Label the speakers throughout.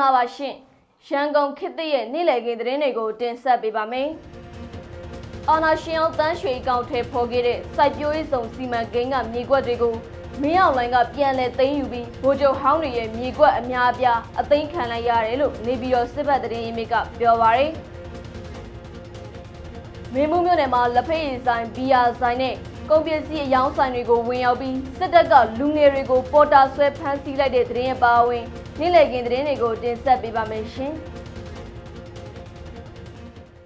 Speaker 1: ္ဂလာပါရှင်ရန်ကုန်ခေတ်သစ်ရဲ့နေ့လည်ခင်းသတင်းတွေကိုတင်ဆက်ပေးပါမယ်အာနာရှင်အောင်တန်းရွှေအကောင့်ထဲဖော်ခဲ့တဲ့စိုက်ပျိုးရေးဆောင်စီမံကိန်းကမြေကွက်တွေကိုမင်းအောင်လိုင်းကပြန်လည်သိမ်းယူပြီးဗိုလ်ချုပ်ဟောင်းတွေရဲ့မြေကွက်အများအပြားအသိမ်းခံလိုက်ရတယ်လို့နေပြည်တော်စစ်ဘက်သတင်းရင်းမြစ်ကပြောပါရယ်မင်းမှုမြို့နယ်မှာလက်ဖက်ရည်ဆိုင်ဘီယာဆိုင်နဲ့ကုန်ပစ္စည်းအယောင်းဆိုင်တွေကိုဝင်ရောက်ပြီးစစ်တပ်ကလူငယ်တွေကိုပေါ်တာဆွဲဖမ်းဆီးလိုက်တဲ့သတင်းအပါအဝင် နေ့လည်ခင်းသတင်းတွေကိုတင်ဆက်ပေးပါမယ်ရှင်။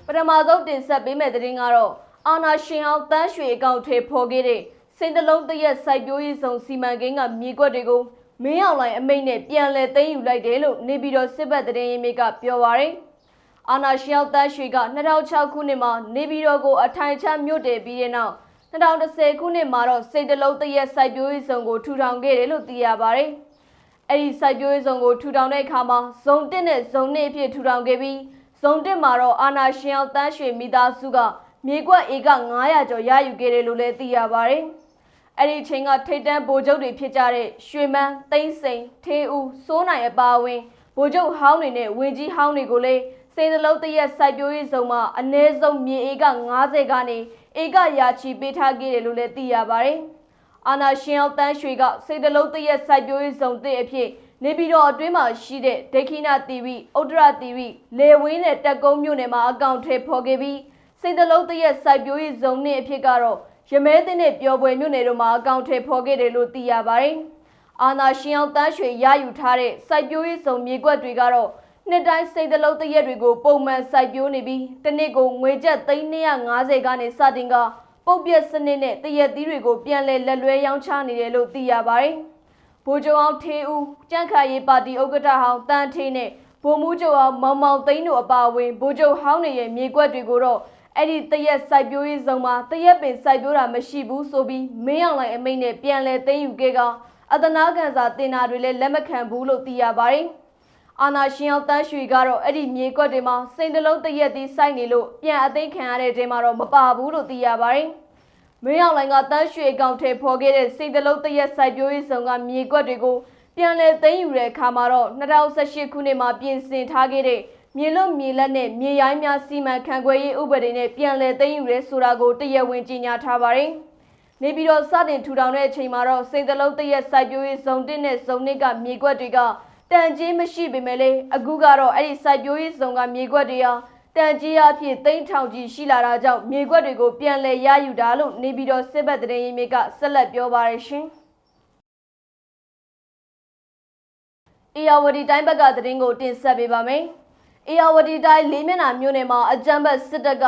Speaker 1: ပထမဆုံးတင်ဆက်ပေးမယ့်သတင်းကတော့အာနာရှင်အောင်တန်းရွှေအကောင့်ထဲဖော်ခဲ့တဲ့စိန်တလုံးတရက်စိုက်ပျိုးရေးဆောင်စီမံကိန်းကမြေကွက်တွေကိုမင်းအောင်လိုင်းအမိန့်နဲ့ပြန်လည်သိမ်းယူလိုက်တယ်လို့နေပြည်တော်စစ်ဘက်သတင်းရင်းမြစ်ကပြောပါရယ်။အာနာရှင်ရောက်တန်းရွှေက2006ခုနှစ်မှာနေပြည်တော်ကိုအထိုင်ချမြို့တည်ပြီးတဲ့နောက်2010ခုနှစ်မှာတော့စိတ်တလုံးတရက်စိုက်ပျိုးရေးဆောင်ကိုထူထောင်ခဲ့တယ်လို့သိရပါတယ်။ အဲ့ဒီစိုက်ပျိုးရေးဆောင်ကိုထူထောင်တဲ့အခါမှာဇုံ1နဲ့ဇုံ2အဖြစ်ထူထောင်ခဲ့ပြီးဇုံ1မှာတော့အာနာရှင်ရောက်တန်းရွှေမိသားစုကမြေကွက်ဧက900ကျော်ရယူခဲ့တယ်လို့လည်းသိရပါတယ်။အဲ့ဒီအချိန်ကထိတ်တန်းဗိုလ်ချုပ်တွေဖြစ်ကြတဲ့ရွှေမန်းသိန်းစိန်ထေးဦးစိုးနိုင်အပါအဝင်ဗိုလ်ချုပ်ဟောင်းတွေနဲ့ဝင်ကြီးဟောင်းတွေကိုလည်းစိန်သလုံးတရက်စိုက်ပျိုးရေးစုံမှာအ ਨੇ ဆုံးမြေဧက90ကနေဧကရာချီပေးထားခဲ့တယ်လို့လည်းသိရပါတယ်။ အာနာရှင်အောင်တန်းရွှေကစိန်သလုံးတရက်စိုက်ပျိုးရေးစုံတဲ့အဖြစ်နေပြည်တော်အတွင်းမှာရှိတဲ့ဒိခိနာတီဗီဥဒ္ဒရာတီဗီလေဝင်းနဲ့တက်ကုန်းမြို့နယ်မှာအကောင့်ထဲဖော်ခဲ့ပြီးစိန်သလုံးတရက်စိုက်ပျိုးရေးစုံနဲ့အဖြစ်ကတော့ရမဲသိန်းနဲ့ပျော်ပွဲမြို့နယ်တို့မှာအကောင့်ထဲဖော်ခဲ့တယ်လို့သိရပါတယ်။အာနာရှင်အောင်တန်းရွှေရယူထားတဲ့စိုက်ပျိုးရေးစုံမြေကွက်တွေကတော့နှစ်တိုင်းစိတ်တလုံးတရက်တွေကိုပုံမှန်စိုက်ပျိုးနေပြီးတစ်နှစ်ကိုငွေကျပ်350ကနေစတင်က ပုတ်ပြက်စနစ်နဲ့တရက်သီးတွေကိုပြန်လည်လက်လွဲရောင်းချနေတယ်လို့သိရပါတယ်။ဗိုလ်ချုပ်အောင်ထေးဦးကြန့်ခါရေးပါတီဥက္ကဋ္ဌဟောင်းတန်းထေးနဲ့ဗိုလ်မှူးချုပ်အောင်မောင်မောင်သိန်းတို့အပါအဝင်ဗိုလ်ချုပ်ဟောင်းတွေရဲ့မြေကွက်တွေကိုတော့အဲ့ဒီတရက်စိုက်ပျိုးရေးစုံမှာတရက်ပင်စိုက်ပျိုးတာမရှိဘူးဆိုပြီးမင်းအောင်လိုင်အမိန့်နဲ့ပြန်လဲသိမ်းယူခဲ့ကအတနာကန်စာတင်တာတွေလည်းလက်မခံဘူးလို့သိရပါတယ်။ အာနာရှင်အောင်တန်းရွှေကတော့အဲ့ဒီမြေကွက်တွေမှာစိန်တလုံးတရက်သီးစိုက်နေလို့ပြန်အသိမ်းခံရတဲ့တဲမှာတော့မပါဘူးလို့သိရပါတယ်။မင်းအောင်လိုင်ကတန်းရွှေအကောင့်ထဲဖော်ခဲ့တဲ့စိန်တလုံးတရက်စိုက်ပျိုးရေးစုံကမြေကွက်တွေကိုပြန်လဲသိမ်းယူတဲ့အခါမှာတော့2018ခုနှစ်မှာပြင်ဆင်ထားခဲ့တဲ့မြေလွတ်မြေလက်နဲ့မြေရိုင်းများစီမံခန့်ခွဲရေးဥပဒေနဲ့ပြန်လည်သိမ်းယူရဲဆိုတာကိုတရားဝင်ကြေညာထားပါတယ်။နေပြည်တော်စတင်ထူထောင်တဲ့အချိန်မှာတော့စိတ်သလုံးတရက်စိုက်ပျိုးရေးဇုံ1နဲ့ဇုံ2ကမြေကွက်တွေက တန်ကြီးမရှိပေမဲ့လည်းအခုကတော့အဲ့ဒီစိုက်ပျိုးရေးဇုံကမြေကွက်တွေဟာတန်ကြီးအဖြစ်သိန်းထောင်ကြီးရှိလာတာကြောင့်မြေကွက်တွေကိုပြန်လည်ရယူတာလို့နေပြည်တော်စစ်ဘက်တရင်ရင်းမြစ်ကဆက်လက်ပြောပါရရှင်။အေယာဝတီတိုင်းဘက်ကသတင်းကိုတင်ဆက်ပေးပါမယ်။အေယာဝတီတိုင်းလေးမျက်နှာမြို့နယ်မှာအကြမ်းဖက်စစ်တပ်က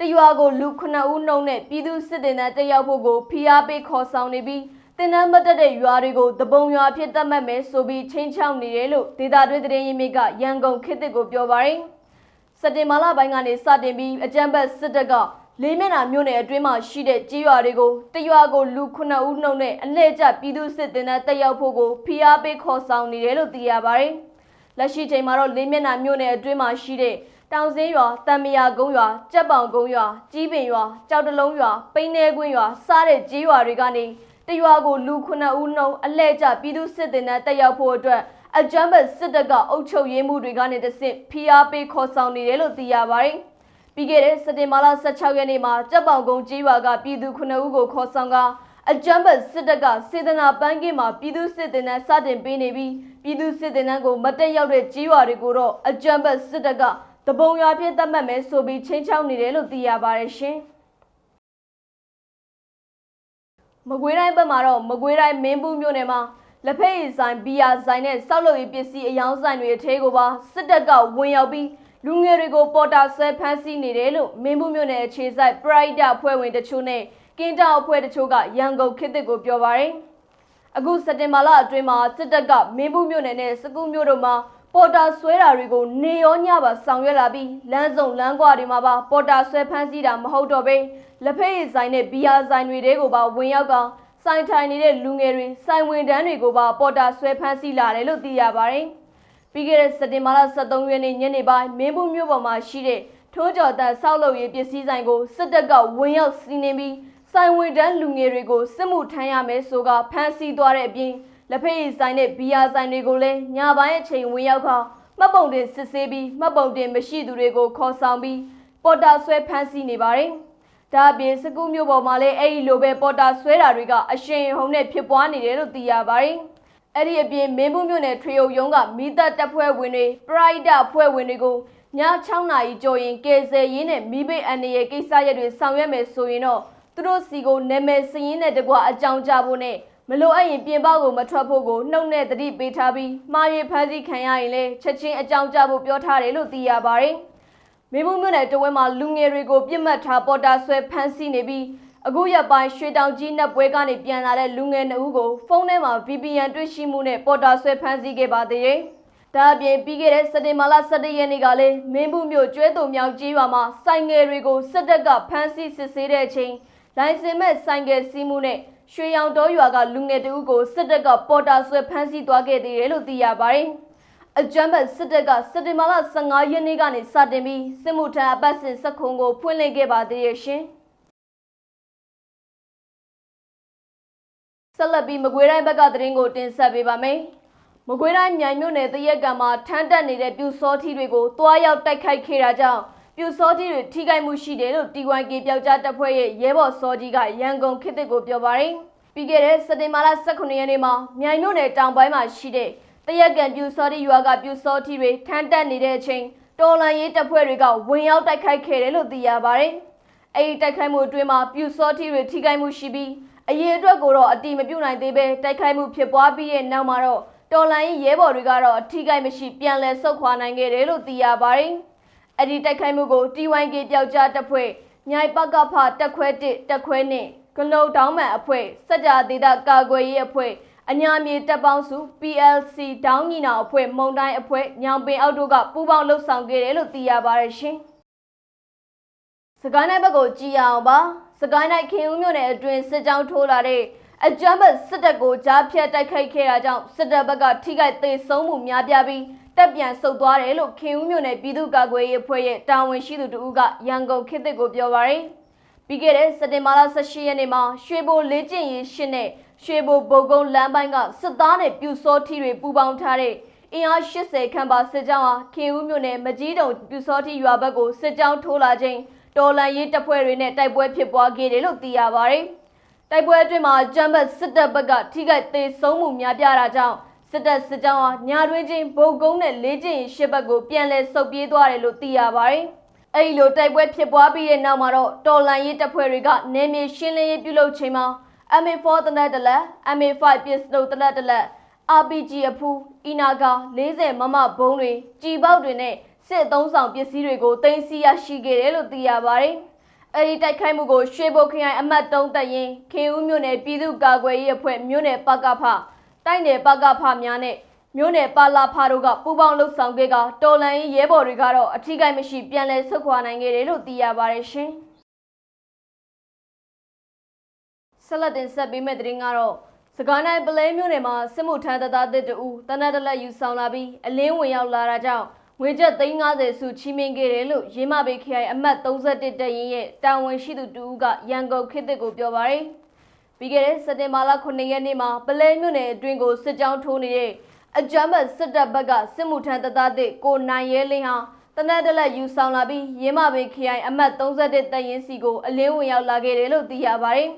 Speaker 1: တရွာကိုလူ9ဦးနှုံနဲ့ပြည်သူစစ်တင်တဲ့တက်ရောက်ဖို့ကိုဖိအားပေးခေါ်ဆောင်နေပြီး တင်နန်းမတက်တဲ့ရွာတွေကိုတပုံရွာဖြစ်သတ်မှတ်မယ်ဆိုပြီးချင်းချောက်နေတယ်လို့ဒေတာတွင်းသတင်းရင်းမြစ်ကရန်ကုန်ခေတ်သစ်ကိုပြောပါရယ်စက်တင်ဘာလပိုင်းကနေစတင်ပြီးအကြမ်းဖက်စစ်တပ်ကလေးမျက်နှာမြို့နယ်အတွင်းမှာရှိတဲ့ကြေးရွာတွေကိုတရွာကိုလူ9ဦးနှုံနဲ့အလှည့်ကျပြည်သူစစ်တင်တဲ့တက်ရောက်ဖို့ကိုဖိအားပေးခေါ်ဆောင်နေတယ်လို့သိရပါရယ်လက်ရှိချိန်မှာတော့လေးမျက်နှာမြို့နယ်အတွင်းမှာရှိတဲ့တောင်စင်းရွာ၊တံမယာကုန်းရွာ၊ကြက်ပောင်ကုန်းရွာ၊ကြီးပင်ရွာ၊ကြောက်တလုံးရွာ၊ပိန်းနေကွင်းရွာစတဲ့ကြီးရွာတွေကနေ တရွာကိုလူ9ဦးနှုံအလှည့်ကျပြည်သူစစ်တင်တဲ့တက်ရောက်ဖို့အတွက်အကြမ်းဖက်စစ်တပ်ကအုပ်ချုပ်ရေးမှုတွေကနေတဆင့်ဖိအားပေးခေါ်ဆောင်နေတယ်လို့သိရပါတယ်။ပြီးခဲ့တဲ့စက်တင်ဘာလ16ရက်နေ့မှာကြက်ပောင်ကုန်းကြီးရွာကပြည်သူ9ဦးကိုခေါ်ဆောင်ကအကြမ်းဖက်စစ်တပ်ကစေတနာပန်းကင်းမှာပြည်သူစစ်တင်တဲ့စတင်ပေးနေပြီးပြည်သူစစ်တင်တဲ့ကိုမတက်ရောက်တဲ့ကြီးရွာတွေကိုတော့အကြမ်းဖက်စစ်တပ်ကတပုံရွာဖြင့်တတ်မှတ်မယ်ဆိုပြီးချင်းချောက်နေတယ်လို့သိရပါတယ်ရှင်။ မကွေးတိုင်းဘက်မှာတော့မကွေးတိုင်းမင်းဘူးမြို့နယ်မှာလက်ဖက်ရည်ဆိုင်ဘီယာဆိုင်နဲ့စောက်လုပ်ရေးပစ္စည်းအယောင်းဆိုင်တွေအထဲကိုပါစစ်တပ်ကဝင်ရောက်ပြီးလူငယ်တွေကိုပေါ်တာဆွဲဖမ်းဆီးနေတယ်လို့မင်းဘူးမြို့နယ်အခြေစိုက်ပရိုက်တာဖွဲ့ဝင်တချို့နဲ့ကင်းတောက်အဖွဲ့တချို့ကရန်ကုန်ခေတ်သစ်ကိုပြောပါရယ်အခုစက်တင်ဘာလအတွင်းမှာစစ်တပ်ကမင်းဘူးမြို့နယ်နဲ့စကူးမြို့တို့မှာ ပေါ်တာဆွဲတာတွေကိုနေရောညပါဆောင်ရွက်လာပြီးလမ်းစုံလမ်းကွာတွေမှာပါပေါ်တာဆွဲဖမ်းဆီးတာမဟုတ်တော့ဘဲလက်ဖက်ရည်ဆိုင်နဲ့ဘီယာဆိုင်တွေတဲကိုပါဝင်ရောက်ကစိုင်ထိုင်နေတဲ့လူငယ်တွေစိုင်ဝင်တန်းတွေကိုပါပေါ်တာဆွဲဖမ်းဆီးလာတယ်လို့သိရပါတယ်။ပြီးခဲ့တဲ့စက်တင်ဘာလ23ရက်နေ့ညနေပိုင်းမင်းဘူးမြို့ပေါ်မှာရှိတဲ့ထိုးကြော်တန်ဆောက်လုပ်ရေးပစ္စည်းဆိုင်ကိုစစ်တပ်ကဝင်ရောက်စီးနင်းပြီးဆိုင်ဝင်တန်းလူငယ်တွေကိုစစ်မှုထမ်းရမယ်ဆိုကဖမ်းဆီးသွားတဲ့အပြင် လက်ဖက်ရည်ဆိုင်နဲ့ဘီယာဆိုင်တွေကိုလည်းညပိုင်းအချိန်ဝင်ရောက်ခမှတ်ပုံတင်စစ်ဆေးပြီးမှတ်ပုံတင်မရှိသူတွေကိုခေါ်ဆောင်ပြီးပေါ်တာဆွဲဖမ်းဆီးနေပါတယ်။ဒါအပြင်စကူးမျိုးပေါ်မှာလည်းအဲ့ဒီလိုပဲပေါ်တာဆွဲတာတွေကအရှင်ဟုံနဲ့ဖြစ်ပွားနေတယ်လို့သိရပါတယ်။အဲ့ဒီအပြင်မင်းဘူးမျိုးနဲ့ထွေအုပ်ရုံးကမိသက်တပ်ဖွဲ့ဝင်တွေပရိုက်တာဖွဲ့ဝင်တွေကိုည6နာရီကျော်ရင်ကယ်ဆယ်ရေးနဲ့မိဘအန်ရဲ့ကိစ္စရက်တွေဆောင်ရွက်မယ်ဆိုရင်တော့သူတို့စီကိုနာမည်စရင်းနဲ့တကွအကြောင်းကြားဖို့နဲ့ မလိုအပ်ရင်ပြင်ပကိုမထွက်ဖို့ကိုနှုတ်နဲ့တတိပေးထားပြီးမှားရဖမ်းဆီးခံရရင်လည်းချက်ချင်းအကြောင်းကြားဖို့ပြောထားတယ်လို့သိရပါတယ်။မေမှုမြို့နယ်တဝဲမှာလူငယ်တွေကိုပြစ်မှတ်ထားပေါ်တာဆွဲဖမ်းဆီးနေပြီးအခုရက်ပိုင်းရွှေတောင်ကြီးနက်ပွဲကနေပြန်လာတဲ့လူငယ်နှစ်ဦးကိုဖုန်းထဲမှာ VPN တွေ့ရှိမှုနဲ့ပေါ်တာဆွဲဖမ်းဆီးခဲ့ပါသေးတယ်။ဒါအပြင်ပြီးခဲ့တဲ့စက်တင်ဘာလ17ရက်နေ့ကလည်းမင်းဘူးမြို့ကျွဲတုံမြောက်ကြီးရွာမှာစိုင်ငယ်တွေကိုစစ်တပ်ကဖမ်းဆီးစစ်ဆေးတဲ့အချိန်လိုင်စင်မဲ့စိုင်ငယ်စီးမှုနဲ့ ရွှေရောင်တော်ရွာကလူငယ်တဦးကိုစစ်တပ်ကပေါ်တာဆွဲဖမ်းဆီးသွားခဲ့သေးတယ်လို့သိရပါတယ်။အကြမ်းဖက်စစ်တပ်ကစက်တင်ဘာလ15ရက်နေ့ကနေစတင်ပြီးစစ်မှုထမ်းအပတ်စဉ်စက်ခုံကိုဖွင့်လှစ်ခဲ့ပါသေးရဲ့ရှင်။ဆက်လက်ပြီးမကွေးတိုင်းဘက်ကသတင်းကိုတင်ဆက်ပေးပါမယ်။မကွေးတိုင်းမြိုင်မြို့နယ်တရက်ကံမှာထမ်းတက်နေတဲ့ပြူစောထီတွေကိုတွားရောက်တိုက်ခိုက်ခဲ့တာကြောင့် ပြူစောထီတွေထိခိုက်မှုရှိတယ်လို့ T1K ပျောက်ကြားတပ်ဖွဲ့ရဲ့ရဲဘော်စောကြီးကရန်ကုန်ခေတ်သစ်ကိုပြောပါရယ်။ပြီးခဲ့တဲ့စက်တင်ဘာလ18ရက်နေ့မှာမြိုင်မြို့နယ်တောင်ပိုင်းမှာရှိတဲ့တရက်ကံပြူစောထီရွာကပြူစောထီတွေထမ်းတက်နေတဲ့အချိန်တော်လန်ရေးတပ်ဖွဲ့တွေကဝင်ရောက်တိုက်ခိုက်ခဲ့တယ်လို့သိရပါရယ်။အဲဒီတိုက်ခိုက်မှုအတွင်းမှာပြူစောထီတွေထိခိုက်မှုရှိပြီးအရေးအတွက်ကိုတော့အတိမပြုတ်နိုင်သေးပဲတိုက်ခိုက်မှုဖြစ်ပွားပြီးတဲ့နောက်မှာတော့တော်လိုင်းရဲဘော်တွေကတော့အထိခိုက်မရှိပြန်လည်ဆုတ်ခွာနိုင်ခဲ့တယ်လို့သိရပါတယ်။ အဲ့ဒီတိုက်ခိုက်မှုကို T1K ပျောက်ကြားတပ်ဖွဲ့မြိုင်ပကဖတက်ခွဲ1တက်ခွဲ2ဂလုတ်တောင်းမှန်အဖွဲ့စကြဒေသကာကွယ်ရေးအဖွဲ့အညာမြေတပ်ပေါင်းစု PLC တောင်းညီနောင်အဖွဲ့မုံတိုင်းအဖွဲ့ညောင်ပင်အောက်တို့ကပူးပေါင်းလှုပ်ဆောင်ခဲ့တယ်လို့သိရပါတယ်ရှင်။စကိုင်းတိုင်းဘက်ကိုကြည်ရအောင်ပါစကိုင်းတိုင်းခင်ဦးမြို့နယ်အတွင်းစစ်ကြောင်းထိုးလာတဲ့အကြမ်းဖက်စစ်တပ်ကိုကြားဖြတ်တိုက်ခိုက်ခဲ့တာကြောင့်စစ်တပ်ဘက်ကထိခိုက်သေးဆုံးမှုများပြားပြီး တပ်ပြန်ဆုတ်သွားတယ်လို့ခင်ဦးမြို့နယ်ပြည်သူ့ကာကွယ်ရေးအဖွဲ့ရဲ့တာဝန်ရှိသူတဦးကရန်ကုန်ခေတ်သစ်ကိုပြောပါရယ်ပြီးခဲ့တဲ့စက်တင်ဘာလ18ရက်နေ့မှာရွှေဘိုလေးကျင်ရီရှင်းနဲ့ရွှေဘိုဘုံကုန်းလမ်းပိုင်းကစစ်သားနဲ့ပြူစောထီတွေပူးပေါင်းထားတဲ့အင်အား80ခန့်ပါစစ်ကြောင်းဟာခင်ဦးမြို့နယ်မကြီးတုံပြူစောထီရွာဘက်ကိုစစ်ကြောင်းထိုးလာခြင်းတော်လန်ရေးတပ်ဖွဲ့တွေနဲ့တိုက်ပွဲဖြစ်ပွားခဲ့တယ်လို့သိရပါတယ်။တိုက်ပွဲအတွင်းမှာဂျမ်ဘတ်စစ်တပ်ဘက်ကထိခိုက်သေးဆုံးမှုများပြားတာကြောင့် စစ်တပ်စစ်ကြောင်းဟာညာတွင်းချင်းဗုတ်ကုန်းနဲ့လေးကျင်းရှစ်ဘက်ကိုပြန်လည်ဆုတ်ပြေးသွားတယ်လို့သိရပါတယ်။အဲဒီလိုတိုက်ပွဲဖြစ်ပွားပြီးတဲ့နောက်မှာတော့တော်လန်ရေးတပ်ဖွဲ့တွေကနေမြေရှင်းလင်းရေးပြုလုပ်ချိန်မှာ MA4 တနက်တလက် MA5 ပစ္စတိုတနက်တလက် RPG အဖူးအီနာဂါ40မမဘုံတွေကြီပေါက်တွေနဲ့စစ်သုံးဆောင်ပစ္စည်းတွေကိုတင်စီရရှိခဲ့တယ်လို့သိရပါတယ်။အဲဒီတိုက်ခိုက်မှုကိုရွှေဘိုခရိုင်အမှတ်3တပ်ရင်းခင်ဦးမြို့နယ်ပြည်သူ့ကာကွယ်ရေးအဖွဲ့မြို့နယ်ပကဖ တိုက်နယ်ပကဖများနဲ့မြို့နယ်ပါလာဖတို့ကပူးပေါင်းလှုပ်ဆောင်ခဲ့ကတော်လန်ရေးရဲဘော်တွေကတော့အထီးကိုက်မရှိပြန်လည်ဆုတ်ခွာနိုင်ခဲ့တယ်လို့သိရပါတယ်ရှင်။ဆက်လက်တင်ဆက်ပေးမယ့်သတင်းကတော့စကိုင်းတိုင်းပလဲမြို့နယ်မှာစစ်မှုထမ်းတပ်သားတစ်တူတနက်တလက်ယူဆောင်လာပြီးအလင်းဝင်ရောက်လာတာကြောင့်ငွေကျပ်350စုချီးမြှင့်ခဲ့တယ်လို့ရင်းမဘေခရိုင်အမှတ်31တပ်ရင်းရဲ့တာဝန်ရှိသူတူကရန်ကုန်ခေတ်သစ်ကိုပြောပါရယ် ပြီးခဲ့တဲ့စက်တင်ဘာလ9ရက်နေ့မှာပလဲမြို့နယ်အတွင်းကိုစစ်ကြောင်းထိုးနေတဲ့အကြမ်းဖက်စစ်တပ်ဘက်ကစစ်မှုထမ်းတပ်သားတစ်ကိုနိုင်ရဲလင်းဟာတနက်တလက်ယူဆောင်လာပြီးရင်းမဘေခရိုင်အမှတ်31တပ်ရင်းစီကိုအလင်းဝင်ရောက်လာခဲ့တယ်လို့သိရပါရယ်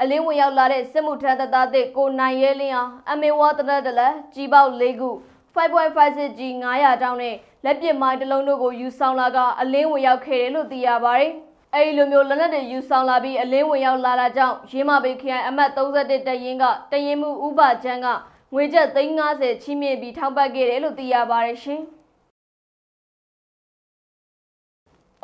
Speaker 1: အလင်းဝင်ရောက်လာတဲ့စစ်မှုထမ်းတပ်သားတစ်ကိုနိုင်ရဲလင်းဟာအမေဝါတနက်တလက်ကြီးပေါက်၄ခု 5.56G 900တောင်းနဲ့လက်ပစ်မိုင်းတစ်လုံးတို့ကိုယူဆောင်လာကအလင်းဝင်ရောက်ခဲ့တယ်လို့သိရပါတယ်။ အဲဒီလိုမျိုးလက်နက်တွေယူဆောင်လာပြီးအလင်းဝင်ရောက်လာတာကြောင့်ရင်းမဘေခရိုင်အမှတ်31တရင်ကတရင်မှုဥပချမ်းကငွေကျပ်350ချီးမြှင့်ပြီးထောက်ပံ့ခဲ့တယ်လို့သိရပါတယ်ရှင်။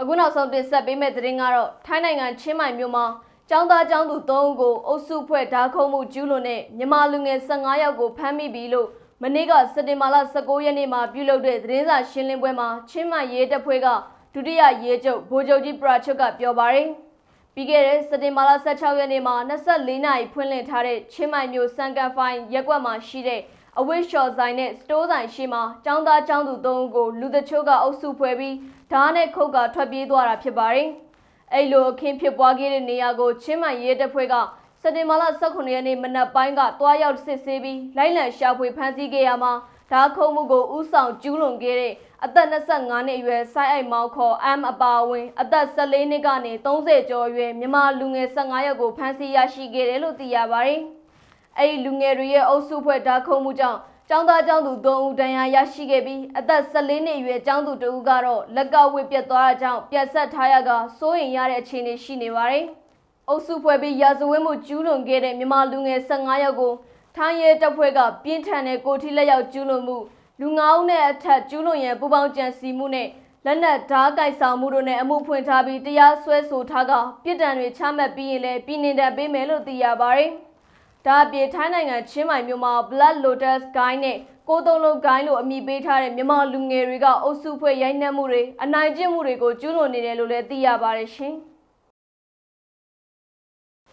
Speaker 1: အခုနောက်ဆုံးတင်ဆက်ပေးမယ့်သတင်းကတော့ထိုင်းနိုင်ငံချင်းမိုင်မြို့မှာကျောင်းသားကျောင်းသူ3ဦးကိုအုပ်စုဖွဲ့ဓာခုံမှုကျူးလွန်တဲ့မြန်မာလူငယ်15ယောက်ကိုဖမ်းမိပြီလို့မနေ့ကစက်တင်ဘာလ19ရက်နေ့မှာပြုလုပ်တဲ့သတင်းစာရှင်းလင်းပွဲမှာချင်းမိုင်ရဲတပ်ဖွဲ့က ဒုတိယရဲချုပ်ဗိုလ်ချုပ်ကြီးပရာချွတ်ကပြောပါရယ်ပြီးခဲ့တဲ့စက်တင်ဘာလ16ရက်နေ့မှာ24နာရီဖွင့်လှစ်ထားတဲ့ချင်းမိုင်မြို့စံကန်ဖိုင်ရက်ကွက်မှာရှိတဲ့အဝိရှော်ဆိုင်နဲ့စတိုးဆိုင်ရှိမှာចောင်းသားចောင်းသူ၃ဦးကိုလူတချို့ကအုပ်စုဖွဲ့ပြီးဓာတ်နဲ့ခုတ်ကထွက်ပြေးသွားတာဖြစ်ပါတယ်။အဲ့လိုအခင်းဖြစ်ပွားခဲ့တဲ့နေရာကိုချင်းမိုင်ရဲတပ်ဖွဲ့ကစက်တင်ဘာလ18ရက်နေ့မနက်ပိုင်းကတွားရောက်စစ်ဆေးပြီးလိုက်လံရှာဖွေဖမ်းဆီးခဲ့ရမှာ ဓာခုံမှုကိုဥဆောင်ကျူးလွန်ခဲ့တဲ့အသက်25နှစ်အရွယ်ဆိုင်းအိုက်မောင်ခေါ် M အပါအဝင်အသက်14နှစ်ကနေ30ကျော်အရွယ်မြန်မာလူငယ်15ယောက်ကိုဖမ်းဆီးရရှိခဲ့တယ်လို့သိရပါတယ်။အဲဒီလူငယ်တွေရဲ့အုပ်စုဖွဲ့ဓာခုံမှုကြောင့်ကျောင်းသားကျောင်းသူ3ဦးဒဏ်ရာရရှိခဲ့ပြီးအသက်14နှစ်အရွယ်ကျောင်းသူ2ဦးကတော့လက်ကဝစ်ပြတ်သွားတာကြောင့်ပြတ်ဆက်ထားရကစိုးရင်ရတဲ့အခြေအနေရှိနေပါတယ်။အုပ်စုဖွဲ့ပြီးရာဇဝတ်မှုကျူးလွန်ခဲ့တဲ့မြန်မာလူငယ်15ယောက်ကို ထိုင်းရဲတပ်ဖွဲ့ကပြင်းထန်တဲ့ကိုထိလက်ရောက်ကျူးလွန်မှုလူငါးဦးနဲ့အထက်ကျူးလွန်ရန်ပူပေါင်းကြံစီမှုနဲ့လက်နက်ဓာတ်ကိုက်ဆောင်မှုတို့နဲ့အမှုဖွင့်ထားပြီးတရားစွဲဆိုထားကပြစ်ဒဏ်တွေချမှတ်ပြီးရင်လည်းပြည်နှင်ဒဏ်ပေးမယ်လို့သိရပါတယ်။ဒါအပြင်ထိုင်းနိုင်ငံချင်းမိုင်မြို့မှာ Blood Lotus Guy နဲ့ကိုတုံးလုံး Guy လို့အမည်ပေးထားတဲ့မြန်မာလူငယ်တွေကအုပ်စုဖွဲ့ရိုက်နှက်မှုတွေအနိုင်ကျင့်မှုတွေကိုကျူးလွန်နေတယ်လို့လည်းသိရပါတယ်ရှင်။